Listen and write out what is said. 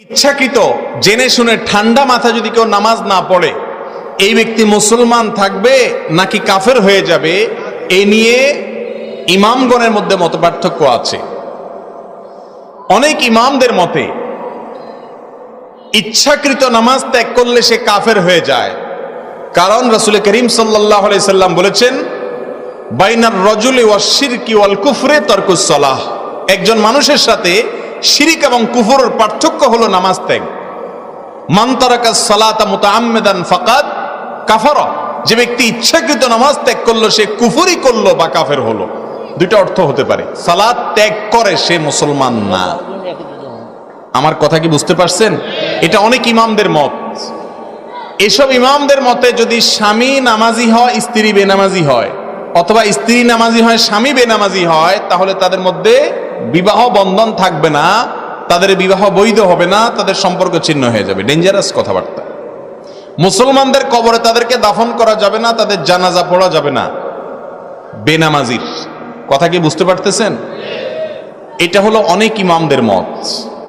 ইচ্ছাকৃত, জেনে শুনে ঠান্ডা মাথা যদি কেউ নামাজ না পড়ে, এই ব্যক্তি মুসলমান থাকবে নাকি কাফের হয়ে যাবে, এ নিয়ে ইমামগণের মধ্যে মত পার্থক্য আছে। অনেক ইমামদের মতে, ইচ্ছাকৃত নামাজ ত্যাগ করলে সে কাফের হয়ে যায়। কারণ রসুল করিম সাল্লাম বলেছেন, বাইনার রজুলে ওয়াশিরকি ওয়াল কুফরে তর্কুসলাহ একজন মানুষের সাথে শিরিক এবং কুফরের পার্থক্য হলো নামাজ ত্যাগ। মান তারাকা সালাতা মুতাআম্মিদান ফাকাদ কাফারা। যে ব্যক্তি ইচ্ছাকৃত নামাজ ত্যাগ করল, সে কুফরি করল বা কাফের হলো। দুইটা অর্থ হতে পারে। সালাত ত্যাগ করে সে মুসলমান না। আমার কথা কি বুঝতে পারছেন? এটা অনেক ইমামদের মত। এসব ইমামদের মতে যদি স্বামী নামাজি হয়, স্ত্রী বেনামাজি হয়, অথবা স্ত্রী নামাজি হয়, স্বামী বেনামাজি হয়, তাহলে তাদের মধ্যে বিবাহ বন্ধন থাকবে না, তাদের বিবাহ বৈধ হবে না, তাদের সম্পর্ক ছিন্ন হয়ে যাবে। ডেঞ্জারাস কথাবার্তা। মুসলমানদের কবরে তাদেরকে দাফন করা যাবে না, তাদের জানাজা পড়া যাবে না। বেনামাজির। কথা কি বুঝতে পারতেছেন? এটা হলো অনেক ইমামদের মত।